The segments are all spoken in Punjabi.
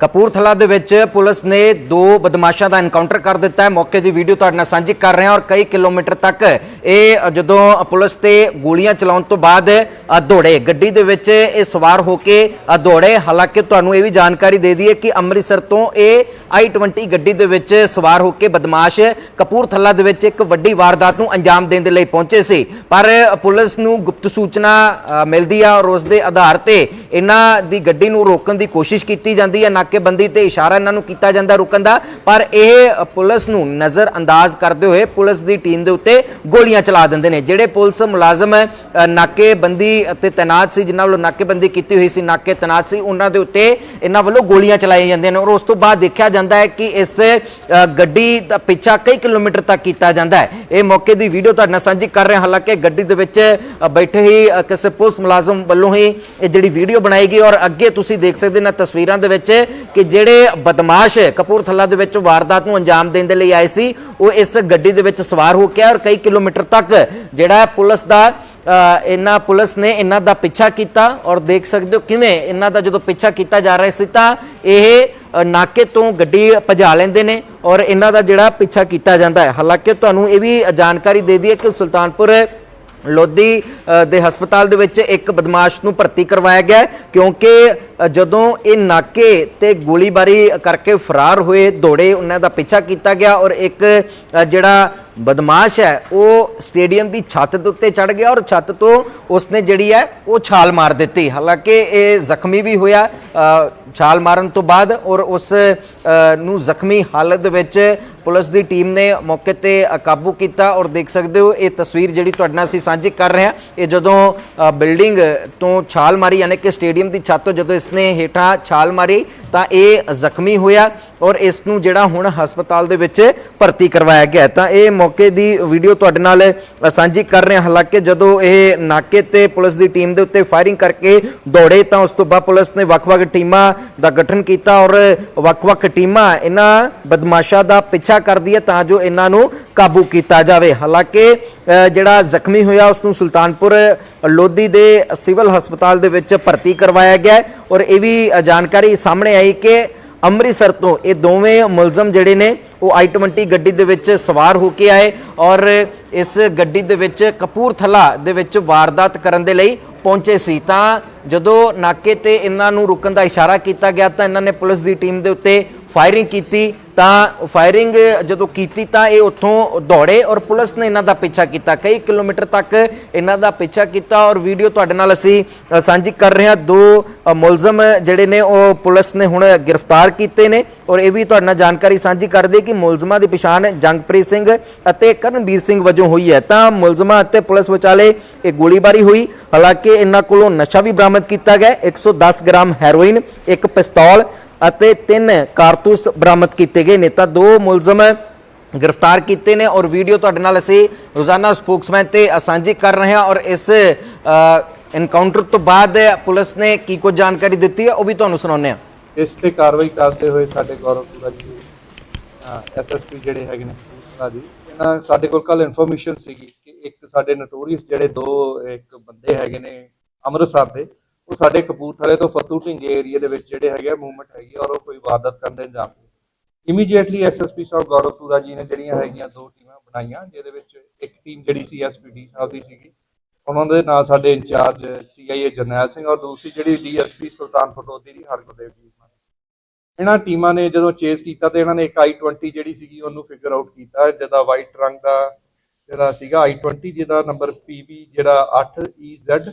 ਕਪੂਰਥਲਾ ਦੇ ਵਿੱਚ ਪੁਲਿਸ ਨੇ ਦੋ ਬਦਮਾਸ਼ਾਂ ਦਾ ਐਨਕਾਊਂਟਰ ਕਰ ਦਿੱਤਾ ਹੈ। ਮੌਕੇ ਦੀ ਵੀਡੀਓ ਤੁਹਾਡੇ ਨਾਲ ਸਾਂਝੀ ਕਰ ਰਹੇ ਹਾਂ ਔਰ ਕਈ ਕਿਲੋਮੀਟਰ ਤੱਕ ਇਹ ਜਦੋਂ ਪੁਲਿਸ ਤੇ ਗੋਲੀਆਂ ਚਲਾਉਣ ਤੋਂ ਬਾਅਦ ਦੌੜੇ ਗੱਡੀ ਦੇ ਵਿੱਚ ਇਹ ਸਵਾਰ ਹੋ ਕੇ ਦੌੜੇ ਹਾਲਾਂਕਿ ਤੁਹਾਨੂੰ ਇਹ ਵੀ ਜਾਣਕਾਰੀ ਦੇ ਦਈਏ ਕਿ ਅੰਮ੍ਰਿਤਸਰ ਤੋਂ ਇਹ i20 ਗੱਡੀ ਦੇ ਵਿੱਚ ਸਵਾਰ ਹੋ ਕੇ ਬਦਮਾਸ਼ ਕਪੂਰਥਲਾ ਦੇ ਵਿੱਚ ਇੱਕ ਵੱਡੀ ਵਾਰਦਾਤ ਨੂੰ ਅੰਜਾਮ ਦੇਣ ਦੇ ਲਈ ਪਹੁੰਚੇ ਸੀ। ਪਰ ਪੁਲਿਸ ਨੂੰ ਗੁਪਤ ਸੂਚਨਾ ਮਿਲਦੀ ਆ ਔਰ ਉਸ ਦੇ ਆਧਾਰ ਤੇ ਇਹਨਾਂ ਦੀ ਗੱਡੀ ਨੂੰ ਰੋਕਣ ਦੀ ਕੋਸ਼ਿਸ਼ ਕੀਤੀ ਜਾਂਦੀ ਹੈ। ਨਾਕੇਬੰਦੀ ਤੇ ਇਸ਼ਾਰਾ ਇਹਨਾਂ ਨੂੰ ਕੀਤਾ ਜਾਂਦਾ ਰੁਕਣ ਦਾ। ਪਰ ਇਹ ਪੁਲਿਸ ਨੂੰ ਨਜ਼ਰ ਅੰਦਾਜ਼ ਕਰਦੇ ਹੋਏ ਪੁਲਿਸ ਦੀ ਟੀਮ ਦੇ ਉੱਤੇ ਗੋਲੀਆਂ ਚਲਾ ਦਿੰਦੇ ਨੇ। ਜਿਹੜੇ ਪੁਲਿਸ ਮੁਲਾਜ਼ਮ ਨਾਕੇਬੰਦੀ ਅਤੇ ਤੈਨਾਤ ਸੀ, ਜਿਨ੍ਹਾਂ ਵੱਲੋਂ ਨਾਕੇਬੰਦੀ ਕੀਤੀ ਹੋਈ ਸੀ, ਨਾਕੇ ਤੈਨਾਤ ਸੀ, ਉਹਨਾਂ ਦੇ ਉੱਤੇ ਇਹਨਾਂ ਵੱਲੋਂ ਗੋਲੀਆਂ ਚਲਾਈਆਂ ਜਾਂਦੀਆਂ ਨੇ। ਔਰ ਉਸ ਤੋਂ ਬਾਅਦ ਦੇਖਿਆ ਜਾਂਦਾ ਹੈ ਕਿ ਇਸ ਗੱਡੀ ਦਾ ਪਿੱਛਾ ਕਈ ਕਿਲੋਮੀਟਰ ਤੱਕ ਕੀਤਾ ਜਾਂਦਾ ਹੈ। ਇਹ ਮੌਕੇ ਦੀ ਵੀਡੀਓ ਤੁਹਾਡੇ ਨਾਲ ਸਾਂਝੀ ਕਰ ਰਹੇ ਹਾਂ ਹਾਲਾਂਕਿ ਗੱਡੀ ਦੇ ਵਿੱਚ ਬੈਠੇ ਹੀ ਕਿਸੇ ਪੁਲਿਸ ਮੁਲਾਜ਼ਮ ਵੱਲੋਂ ਹੀ ਇਹ ਜਿਹੜੀ ਵੀਡੀਓ ਬਣਾਈ ਗਈ। ਔਰ ਅੱਗੇ ਤੁਸੀਂ ਦੇਖ ਸਕਦੇ ਨੇ ਤਸਵੀਰਾਂ ਦੇ ਵਿੱਚ ਕਿ ਜਿਹੜੇ ਬਦਮਾਸ਼ ਕਪੂਰਥਲਾ ਦੇ ਵਿੱਚ ਵਾਰਦਾਤ ਨੂੰ ਅੰਜਾਮ ਦੇਣ ਦੇ ਲਈ ਆਏ ਸੀ ਉਹ ਇਸ ਗੱਡੀ ਦੇ ਵਿੱਚ ਸਵਾਰ ਹੋ ਕੇ ਔਰ ਕਈ ਕਿਲੋਮੀਟਰ ਤੱਕ ਜਿਹੜਾ ਪੁਲਿਸ ਦਾ ਇਹਨਾਂ ਪੁਲਿਸ ਨੇ ਇਹਨਾਂ ਦਾ ਪਿੱਛਾ ਕੀਤਾ ਔਰ ਦੇਖ ਸਕਦੇ ਹੋ ਕਿਵੇਂ ਇਹਨਾਂ ਦਾ ਜਦੋਂ ਪਿੱਛਾ ਕੀਤਾ ਜਾ ਰਿਹਾ ਸੀ ਤਾਂ ਇਹ ਨਾਕੇ ਤੋਂ ਗੱਡੀ ਭਜਾ ਲੈਂਦੇ ਨੇ ਔਰ ਇਹਨਾਂ ਦਾ ਜਿਹੜਾ ਪਿੱਛਾ ਕੀਤਾ ਜਾਂਦਾ ਹੈ। ਹਾਲਾਂਕਿ ਤੁਹਾਨੂੰ ਇਹ ਵੀ ਜਾਣਕਾਰੀ ਦੇ ਦਈਏ ਕਿ ਸੁਲਤਾਨਪੁਰ ਲੋਧੀ ਦੇ ਹਸਪਤਾਲ ਦੇ ਵਿੱਚ ਇੱਕ ਬਦਮਾਸ਼ ਨੂੰ ਭਰਤੀ ਕਰਵਾਇਆ ਗਿਆ ਕਿਉਂਕਿ ਜਦੋਂ ਇਹ ਨਾਕੇ ਤੇ ਗੋਲੀਬਾਰੀ ਕਰਕੇ ਫਰਾਰ ਹੋਏ, ਦੌੜੇ ਉਹਨਾਂ ਦਾ ਪਿੱਛਾ ਕੀਤਾ ਗਿਆ ਔਰ ਇੱਕ ਜਿਹੜਾ ਬਦਮਾਸ਼ ਹੈ, ਉਹ ਸਟੇਡੀਅਮ ਦੀ ਛੱਤ ਦੇ ਉੱਤੇ ਚੜ ਗਿਆ ਔਰ ਛੱਤ ਤੋਂ ਉਸਨੇ ਜਿਹੜੀ ਹੈ, ਉਹ ਛਾਲ ਮਾਰ ਦਿੱਤੀ। ਹਾਲਾਂਕਿ ਇਹ ਜ਼ਖਮੀ ਵੀ ਹੋਇਆ ਛਾਲ ਮਾਰਨ ਤੋਂ ਬਾਅਦ ਔਰ ਉਸ ਨੂੰ ਜ਼ਖਮੀ ਹਾਲਤ ਵਿੱਚ ਪੁਲਿਸ ਦੀ ਟੀਮ ਨੇ ਮੌਕੇ ਤੇ ਕਾਬੂ ਕੀਤਾ ਔਰ ਦੇਖ ਸਕਦੇ ਹੋ ਇਹ ਤਸਵੀਰ ਜਿਹੜੀ ਤੁਹਾਡੇ ਨਾਲ ਅਸੀਂ ਸਾਂਝੀ ਕਰ ਰਹੇ ਹਾਂ। ਇਹ ਜਦੋਂ ਬਿਲਡਿੰਗ ਤੋਂ ਛਾਲ ਮਾਰੀ, ਯਾਨੀ ਕਿ ਸਟੇਡੀਅਮ ਦੀ ਛੱਤ ਤੋਂ ਜਦੋਂ ਇਸਨੇ ਹੇਠਾਂ ਛਾਲ ਮਾਰੀ ਤਾਂ ਇਹ ਜ਼ਖਮੀ ਹੋਇਆ। ਔਰ ਇਸ ਨੂੰ ਜਿਹੜਾ ਹੁਣ ਹਸਪਤਾਲ ਦੇ ਵਿੱਚ ਭਰਤੀ ਕਰਵਾਇਆ ਗਿਆ ਤਾਂ ਇਹ ਮੌਕੇ ਦੀ ਵੀਡੀਓ ਤੁਹਾਡੇ ਨਾਲ ਸਾਂਝੀ ਕਰ ਰਹੇ। ਹਾਂ ਹਾਲਾਂਕਿ ਜਦੋਂ ਇਹ ਨਾਕੇ ਤੇ ਪੁਲਿਸ ਦੀ ਟੀਮ ਦੇ ਉੱਤੇ ਫਾਇਰਿੰਗ ਕਰਕੇ ਦੌੜੇ, ਤਾਂ ਉਸ ਤੋਂ ਬਾਅਦ ਪੁਲਿਸ ਨੇ ਵੱਖ-ਵੱਖ ਟੀਮਾਂ ਦਾ ਗਠਨ ਕੀਤਾ ਔਰ ਵੱਖ-ਵੱਖ ਟੀਮਾਂ ਇਹਨਾਂ ਬਦਮਾਸ਼ਾਂ ਦਾ ਪਿੱਛਾ ਕਰਦੀ ਹੈ ਤਾਂ ਜੋ ਇਹਨਾਂ ਨੂੰ ਕਾਬੂ ਕੀਤਾ ਜਾਵੇ। ਹਾਲਾਂਕਿ ਜਿਹੜਾ ਜ਼ਖਮੀ ਹੋਇਆ, ਉਸ ਨੂੰ ਸੁਲਤਾਨਪੁਰ ਲੋਧੀ ਦੇ ਸਿਵਲ ਹਸਪਤਾਲ ਦੇ ਵਿੱਚ ਭਰਤੀ ਕਰਵਾਇਆ ਗਿਆ ਔਰ ਇਹ ਵੀ ਜਾਣਕਾਰੀ ਸਾਹਮਣੇ ਆਈ ਕਿ ਅੰਮ੍ਰਿਤਸਰ ਤੋਂ ਇਹ ਦੋਵੇਂ ਮੁਲਜ਼ਮ ਜਿਹੜੇ ਨੇ, ਉਹ i20 ਗੱਡੀ ਦੇ ਵਿੱਚ ਸਵਾਰ ਹੋ ਕੇ ਆਏ ਔਰ ਇਸ ਗੱਡੀ ਦੇ ਵਿੱਚ ਕਪੂਰਥਲਾ ਦੇ ਵਿੱਚ ਵਾਰਦਾਤ ਕਰਨ ਦੇ ਲਈ ਪਹੁੰਚੇ ਸੀ। ਤਾਂ ਜਦੋਂ ਨਾਕੇ ਤੇ ਇਹਨਾਂ ਨੂੰ ਰੁਕਣ ਦਾ ਇਸ਼ਾਰਾ ਕੀਤਾ ਗਿਆ ਤਾਂ ਇਹਨਾਂ ਨੇ ਪੁਲਿਸ ਦੀ ਟੀਮ ਦੇ ਉੱਤੇ ਫਾਇਰਿੰਗ ਕੀਤੀ ਤਾਂ ਫਾਇਰਿੰਗ ਜਦੋਂ ਕੀਤੀ ਤਾਂ ਇਹ ਉੱਥੋਂ ਦੌੜੇ ਔਰ ਪੁਲਿਸ ਨੇ ਇਹਨਾਂ ਦਾ ਪਿੱਛਾ ਕੀਤਾ। ਕਈ ਕਿਲੋਮੀਟਰ ਤੱਕ ਇਹਨਾਂ ਦਾ ਪਿੱਛਾ ਕੀਤਾ ਔਰ ਵੀਡੀਓ ਤੁਹਾਡੇ ਨਾਲ ਅਸੀਂ ਸਾਂਝੀ ਕਰ ਰਹੇ ਹਾਂ। ਦੋ ਮੁਲਜ਼ਮ ਜਿਹੜੇ ਨੇ ਉਹ ਪੁਲਿਸ ਨੇ ਹੁਣ ਗ੍ਰਿਫਤਾਰ ਕੀਤੇ ਨੇ ਔਰ ਇਹ ਵੀ ਤੁਹਾਡੇ ਨਾਲ ਜਾਣਕਾਰੀ ਸਾਂਝੀ ਕਰਦੇ ਕਿ ਮੁਲਜ਼ਮਾਂ ਦੀ ਪਛਾਣ ਜੰਗਪ੍ਰੀਤ ਸਿੰਘ ਅਤੇ ਕਰਨਵੀਰ ਸਿੰਘ ਵਜੋਂ ਹੋਈ ਹੈ। ਤਾਂ ਮੁਲਜ਼ਮਾਂ ਅਤੇ ਪੁਲਿਸ ਵਿਚਾਲੇ ਇਹ ਗੋਲੀਬਾਰੀ ਹੋਈ। ਹਾਲਾਂਕਿ ਇਹਨਾਂ ਕੋਲੋਂ ਨਸ਼ਾ ਵੀ ਬਰਾਮਦ ਕੀਤਾ ਗਿਆ। ਹੈ, 110 ਗ੍ਰਾਮ ਹੈਰੋਇਨ ਇੱਕ ਪਿਸਤੌਲ ਅਤੇ ਤਿੰਨ ਕਾਰਤੂਸ ਬਰਾਮਦ ਕੀਤੇ ਗਏ ਨੇ। ਤਾਂ ਦੋ ਮੁਲਜ਼ਮ ਗ੍ਰਿਫਤਾਰ ਕੀਤੇ ਨੇ ਔਰ ਵੀਡੀਓ ਤੁਹਾਡੇ ਨਾਲ ਅਸੀਂ ਰੋਜ਼ਾਨਾ ਸਪੋਕਸਮੈਨ ਤੇ ਸਾਂਝੀ ਕਰ ਰਹੇ ਹਾਂ ਔਰ ਇਸ ਐਨਕਾਊਂਟਰ ਤੋਂ ਬਾਅਦ ਪੁਲਿਸ ਨੇ ਕੀ ਕੁਝ ਜਾਣਕਾਰੀ ਦਿੱਤੀ ਹੈ ਉਹ ਵੀ ਤੁਹਾਨੂੰ ਸੁਣਾਉਂਦੇ ਹਾਂ। ਇਸ ਤੇ ਕਾਰਵਾਈ ਕਰਦੇ ਹੋਏ ਸਾਡੇ ਗੌਰਵ ਜੀ ਐਸਐਸਪੀ ਜਿਹੜੇ ਹੈਗੇ ਨੇ ਜੀ ਇਹਨਾਂ ਸਾਡੇ ਕੋਲ ਕੱਲ ਇਨਫੋਰਮੇਸ਼ਨ ਸੀਗੀ ਕਿ ਇੱਕ ਸਾਡੇ ਨੋਟੋਰੀਅਸ ਜਿਹੜੇ ਦੋ, ਇੱਕ ਬੰਦੇ ਹੈਗੇ ਨੇ ਅੰਮ੍ਰਿਤਸਰ ਦੇ ਸਾਡੇ ਕਪੂਰਥਲੇ ਤੋਂ ਫਤੂ ਢਿੰਗੇ ਏਰੀਆ ਦੇ ਵਿੱਚ ਜਿਹੜੇ ਹੈਗੇ ਮੂਵਮੈਂਟ ਹੈਗੀ ਔਰ ਉਹ ਕੋਈ ਵਾਰਦਾਤ ਕਰਨ ਦੇ ਇੰਜਾਮ ਇਮੀਡੀਏਟਲੀ ਐਸਐਸਪੀ ਸਾਹਿਬ ਗੌਰਵ ਪੂਰਾ ਜੀ ਨੇ ਜਿਹੜੀਆਂ ਹੈਗੀਆਂ ਦੋ ਟੀਮਾਂ ਬਣਾਈਆਂ, ਜਿਹਦੇ ਵਿੱਚ ਇੱਕ ਟੀਮ ਜਿਹੜੀ ਸੀ ਐਸਪੀਡੀ ਸਾਹਿਬ ਦੀ ਸੀਗੀ, ਉਹਨਾਂ ਦੇ ਨਾਲ ਸਾਡੇ ਇੰਚਾਰਜ ਸੀਆਈਏ ਜਰਨੈਲ ਸਿੰਘ ਔਰ ਦੂਸਰੀ ਜਿਹੜੀ ਡੀਐਸਪੀ ਸੁਲਤਾਨਪੁਰ ਲੋਧੀ ਦੀ ਹਰਗੁਰਦੇਵ ਜੀ ਇਹਨਾਂ ਟੀਮਾਂ ਨੇ ਜਦੋਂ ਚੇਸ ਕੀਤਾ ਤੇ ਇਹਨਾਂ ਨੇ ਇੱਕ i20 ਜਿਹੜੀ ਸੀਗੀ ਉਹਨੂੰ ਫਿਗਰ ਆਊਟ ਕੀਤਾ, ਜਿਹਦਾ ਵਾਈਟ ਰੰਗ ਦਾ ਜਿਹੜਾ ਸੀਗਾ i20 ਜਿਹਦਾ ਨੰਬਰ PB ਜਿਹੜਾ 8EZ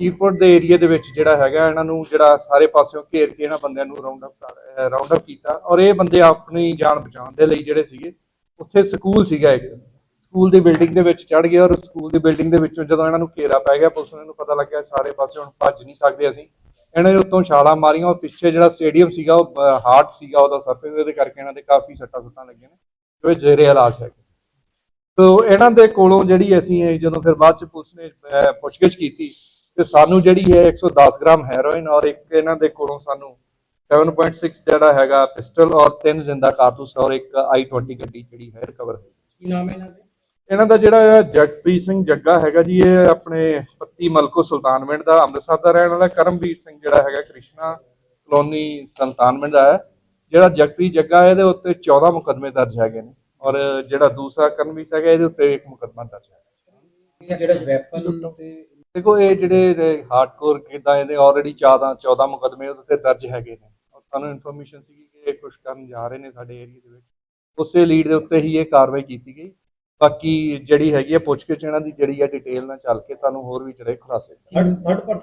ਏਅਰਪੋਰਟ ਦੇ ਏਰੀਆ ਦੇ ਵਿੱਚ ਜਿਹੜਾ ਹੈਗਾ, ਇਹਨਾਂ ਨੂੰ ਜਿਹੜਾ ਸਾਰੇ ਪਾਸਿਓਂ ਘੇਰ ਕੇ ਇਹਨਾਂ ਬੰਦਿਆਂ ਨੂੰ ਰਾਉਂਡ ਅਪ ਰਾਉਂਡ ਅਪ ਕੀਤਾ ਔਰ ਇਹ ਬੰਦੇ ਆਪਣੀ ਜਾਨ ਬਚਾਉਣ ਦੇ ਲਈ ਜਿਹੜੇ ਸੀਗੇ, ਉੱਥੇ ਸਕੂਲ ਸੀਗਾ ਇੱਕ। ਸਕੂਲ ਦੀ ਬਿਲਡਿੰਗ ਦੇ ਵਿੱਚ ਚੜ ਗਏ ਔਰ ਸਕੂਲ ਦੀ ਬਿਲਡਿੰਗ ਦੇ ਵਿੱਚੋਂ ਜਦੋਂ ਇਹਨਾਂ ਨੂੰ ਘੇਰਾ ਪੈ ਗਿਆ, ਪੁਲਿਸ ਨੂੰ ਪਤਾ ਲੱਗਿਆ ਸਾਰੇ ਪਾਸੇ ਹੁਣ ਭੱਜ ਨਹੀਂ ਸਕਦੇ ਅਸੀਂ। ਇਹਨਾਂ ਨੇ ਉੱਤੋਂ ਛਾਲਾਂ ਮਾਰੀਆਂ ਔਰ ਪਿੱਛੇ ਜਿਹੜਾ ਸਟੇਡੀਅਮ ਸੀਗਾ, ਉਹ ਹਾਰਟ ਸੀਗਾ ਉਹਦਾ ਸਰਫੇਸ ਉਹਦੇ ਕਰਕੇ ਇਹਨਾਂ ਦੇ ਕਾਫੀ ਸੱਟਾਂ ਸੁੱਟਾਂ ਲੱਗੀਆਂ ਨੇ, ਜੋ ਜੇਰੇ ਇਲਾਜ ਹੈ ਤੋ ਇਹਨਾਂ ਦੇ ਕੋਲੋਂ ਜਿਹੜੀ ਅਸੀਂ ਜਦੋਂ ਫਿਰ ਬਾਅਦ ਚ ਪੁਲਿਸ ਨੇ ਪੁੱਛਗਿੱਛ ਕੀਤੀ ਤੇ ਸਾਨੂੰ ਜਿਹੜੀ ਹੈ 110 ਗ੍ਰਾਮ ਹੈਰੋਇਨ ਔਰ ਇੱਕ ਇਹਨਾਂ ਦੇ ਕੋਲੋਂ ਸਾਨੂੰ 7.6 ਜਿਹੜਾ ਹੈਗਾ ਪਿਸਟਲ ਔਰ ਤਿੰਨ ਜ਼ਿੰਦਾ ਕਾਰਤੂਸ ਔਰ ਇੱਕ i20 ਗੱਡੀ ਜਿਹੜੀ ਹੈ ਰਿਕਵਰ ਹੋਈ। ਕੀ ਨਾਮ ਹੈ ਇਹਨਾਂ ਦੇ? ਇਹਨਾਂ ਦਾ ਜਿਹੜਾ ਜਗਪ੍ਰੀਤ ਸਿੰਘ ਜੱਗਾ ਹੈਗਾ ਜੀ ਇਹ ਆਪਣੇ ਪੱਤੀ ਮਲਕੋ ਸੁਲਤਾਨਵਿੰਡ ਦਾ ਅੰਮ੍ਰਿਤਸਰ ਦਾ ਰਹਿਣ ਵਾਲਾ ਕਰਮਵੀਰ ਸਿੰਘ ਜਿਹੜਾ ਹੈਗਾ ਕ੍ਰਿਸ਼ਨਾ ਕਲੋਨੀ ਸੁਲਤਾਨਵਿੰਡ ਦਾ ਹੈ। ਜਿਹੜਾ ਜਗਪ੍ਰੀਤ ਜੱਗਾ ਇਹਦੇ ਉੱਤੇ 14 ਮੁਕੱਦਮੇ ਦਰਜ ਹੈਗੇ ਨੇ ਔਰ ਜਿਹੜਾ ਦੂਸਰਾ ਕਰਮਵੀਰ ਹੈਗਾ ਇਹਦੇ ਉੱਤੇ ਇੱਕ ਮੁਕੱਦਮਾ ਦਰਜ ਹੈ। ਇਹ ਜਿਹੜਾ ਵੈਪਨ ਤੇ ਦੇਖੋ, ਇਹ ਜਿਹੜੇ ਹਾਰਡਕੋਰ ਕਿਦਾਂ ਇਹਦੇ ਆਲਰੇਡੀ 14 14 ਮੁਕੱਦਮੇ ਉਹਦੇ ਤੇ ਦਰਜ ਹੈਗੇ ਨੇ। ਔਰ ਸਾਨੂੰ ਇਨਫੋਰਮੇਸ਼ਨ ਸੀ ਕਿ ਇਹ ਕੁਝ ਕਰਨ ਜਾ ਰਹੇ ਨੇ ਸਾਡੇ ਏਰੀਆ ਦੇ ਵਿੱਚ। ਉਸੇ ਲੀਡ ਦੇ ਉੱਤੇ ਹੀ ਇਹ ਕਾਰਵਾਈ ਕੀਤੀ ਗਈ। ਬਾਕੀ ਜਿਹੜੀ ਹੈਗੀ ਹੈ ਪੁੱਛ ਕੇ ਇਹਨਾਂ ਦੀ, ਜਿਹੜੀ ਹੈ ਡਿਟੇਲ ਨਾਲ ਚੱਲ ਕੇ ਤੁਹਾਨੂੰ ਹੋਰ ਵੀ ਜਿਹੜੇ ਖੁਲਾਸੇ ਥਰਡ ਥਰਡ